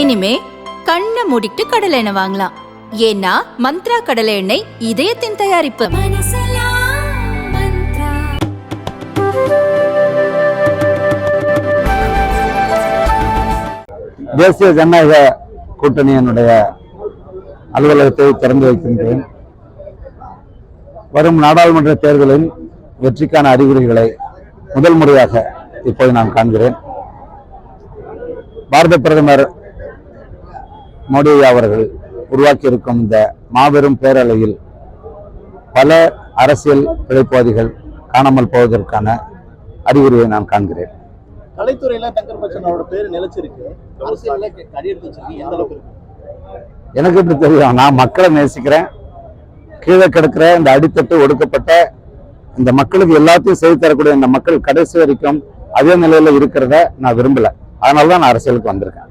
இனிமே கண்ணை மூடிட்டு கடலை எண்ணெய் வாங்கலாம். ஏன்னா மந்த்ரா கடலை எண்ணெய் இதயத்தின் தயாரிப்பு. தேசிய ஜனநாயக கூட்டணியினுடைய அலுவலகத்தை திறந்து வைக்கின்றேன். வரும் நாடாளுமன்ற தேர்தலின் வெற்றிக்கான அறிகுறிகளை முதல் முறையாக இப்போது நான் காண்கிறேன். பாரத பிரதமர் மோடி அவர்கள் உருவாக்கியிருக்கும் இந்த மாபெரும் பேரலையில் பல அரசியல் பிழைப்பாதிகள் காணாமல் போவதற்கான அறிகுறியை நான் காண்கிறேன். கலைத்துறையில தங்கர் பச்சன் அவரோட பேர் நிலைச்சிருக்கு. அரசியல்ல அடியெடுத்து வச்சிருக்கு. எந்த அளவுக்கு இருக்கு? எனக்கு எப்படி தெரியும்? நான் மக்களை நேசிக்கிறேன். கீழே கிடக்கிற இந்த அடித்தட்டு ஒடுக்கப்பட்ட இந்த மக்களுக்கு எல்லாத்தையும் செய்து தரக்கூடிய இந்த மக்கள் கடைசி வரைக்கும் அதே நிலையில இருக்கிறத நான் விரும்பல. அதனால தான் நான் அரசியலுக்கு வந்திருக்கேன்.